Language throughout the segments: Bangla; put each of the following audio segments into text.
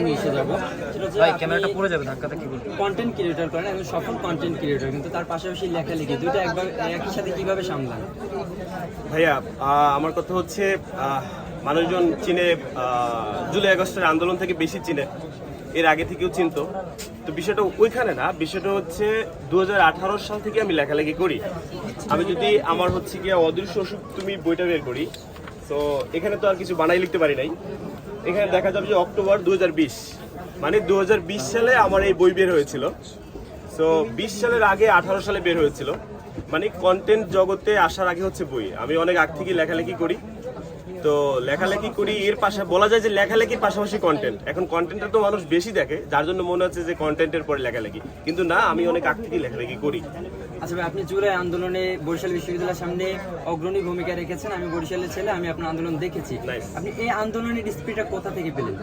আমি এসে যাব। ভাই ক্যামেরাটা পড়ে যাবে ধাক্কাতে কি বলব? কন্টেন্ট ক্রিয়েটর করেন একজন সফল কন্টেন্ট ক্রিয়েটর কিন্তু তার পাশাপাশি লেখালেখি দুটো একবার একই সাথে কীভাবে সামলান? ভাইয়া আমার কথা হচ্ছে মানুষজন চিনে জুলাই আগস্টের আন্দোলন থেকে বেশি চিনে এর আগে থেকেও চিনতো। তো বিষয়টা ওইখানে না বিষয়টা হচ্ছে দু হাজার আঠারো সাল থেকে আমি লেখালেখি করি। আমি যদি আমার হচ্ছে গিয়ে অদৃশ্য অসুখ তুমি বইটা বের করি তো এখানে তো আর কিছু বানাই লিখতে পারি নাই। এখানে দেখা যাবে যে অক্টোবর দু হাজার বিশ মানে দু হাজার বিশ সালে আমার এই বই বের হয়েছিল। সো বিশ সালের আগে আঠারো সালে বের হয়েছিল। মানে কন্টেন্ট জগতে আসার আগে হচ্ছে বই। আমি অনেক আগ থেকে লেখালেখি করি। তো লেখালেখি করি, এর পাশে, বলা যায় যে লেখালেখির পাশাপাশি কন্টেন্ট এখন কন্টেন্টটা তো মানুষ বেশি দেখে, যার জন্য মনে হচ্ছে যে কন্টেন্টের পরে লেখালেখি। কিন্তু না, আমি অনেক আগ থেকে লেখালেখি করি। আচ্ছা ভাই আপনি জুলাই আন্দোলনে বরিশাল বিশ্ববিদ্যালয়ের সামনে অগ্রণী ভূমিকা রেখেছেন। আমি বরিশালের ছেলে আমি আপনার আন্দোলন দেখেছি। আপনি এই আন্দোলনের স্পিডটা কোথা থেকে পেলেন?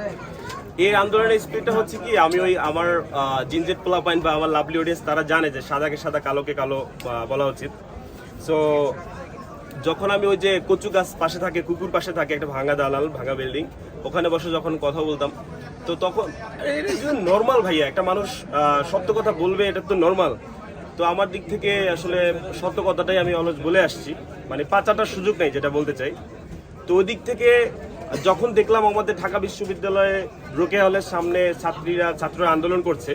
এই আন্দোলনের স্পিডটা হচ্ছে কি আমি ওই আমার জিনজেট পোলা পাইন বা আমার লাভলি অডিয়েন্স তারা জানে যে সাদাকে সাদা কালোকে কালো বলা উচিত। সো যখন আমি ওই যে কচু গাছ পাশে থাকে কুকুর পাশে থাকে একটা ভাঙা দালাল ভাঙা বিল্ডিং ওখানে বসে যখন কথা বলতাম তো তখন নর্মাল ভাইয়া একটা মানুষ আহ, সত্য কথা বলবে এটা তো নর্মাল তো আমার দিক থেকে আসলে সত্য কথাটাই আমি অলস বলে আসছি। মানে পাচাটার সুযোগ নেই, যেটা বলতে চাই। তো ওই দিক থেকে যখন দেখলাম আমাদের ঢাকা বিশ্ববিদ্যালয়ে রোকে হলের সামনে ছাত্রীরা, ছাত্ররা আন্দোলন করছে,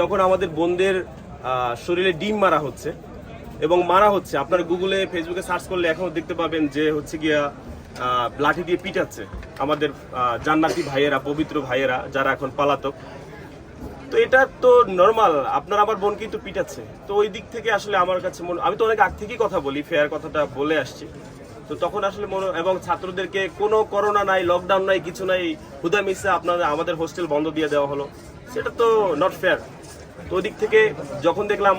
তখন আমাদের বোনদের শরীরে ডিম মারা হচ্ছে এবং মারা হচ্ছে। আপনার গুগলে, ফেসবুকে সার্চ করলে এখনও দেখতে পাবেন যে হচ্ছে গিয়া লাঠি দিয়ে পিটাচ্ছে আমাদের জান্নাতি ভাইয়েরা, পবিত্র ভাইয়েরা যারা এখন পালাতক। তো এটা তো নর্মাল আপনার আমার বোন কিন্তু পিটাচ্ছে। তো ওই দিক থেকে আসলে আমার কাছে মনে আমি তো অনেক আগ থেকেই কথা বলি ফেয়ার কথাটা বলে আসছি। তো তখন আসলে মনে এবং ছাত্রদেরকে কোনো করোনা নাই লকডাউন নাই, কিছু নাই, হুদা মিসে আপনাদের আমাদের হোস্টেল বন্ধ দিয়ে দেওয়া হলো। সেটা তো নট ফেয়ার তো ওই দিক থেকে যখন দেখলাম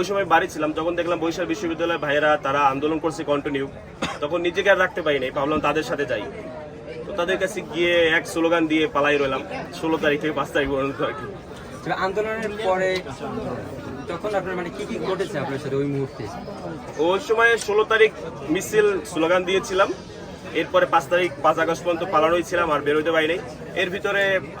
ওই সময় বাড়ি ছিলাম যখন দেখলাম বৈশাখ বিশ্ববিদ্যালয়ের ভাইয়েরা তারা আন্দোলন করছে কন্টিনিউ তখন নিজেকে আর রাখতে পারিনি ভাবলাম তাদের সাথে যাই। তো তাদের কাছে গিয়ে এক স্লোগান দিয়ে পালাই রইলাম, ষোলো তারিখ থেকে পাঁচ তারিখ পর্যন্ত আর কি। আন্দোলনের পরে তখন আপনার মানে কি কি ঘটেছে আপনার সাথে ওই মুহূর্তে? ওই সময় ষোলো তারিখ মিছিল স্লোগান দিয়েছিলাম। এরপরে পাঁচ তারিখ পাঁচ আগস্ট পর্যন্ত পালানোই ছিলাম, আর বেরোতে পারি এর ভিতরে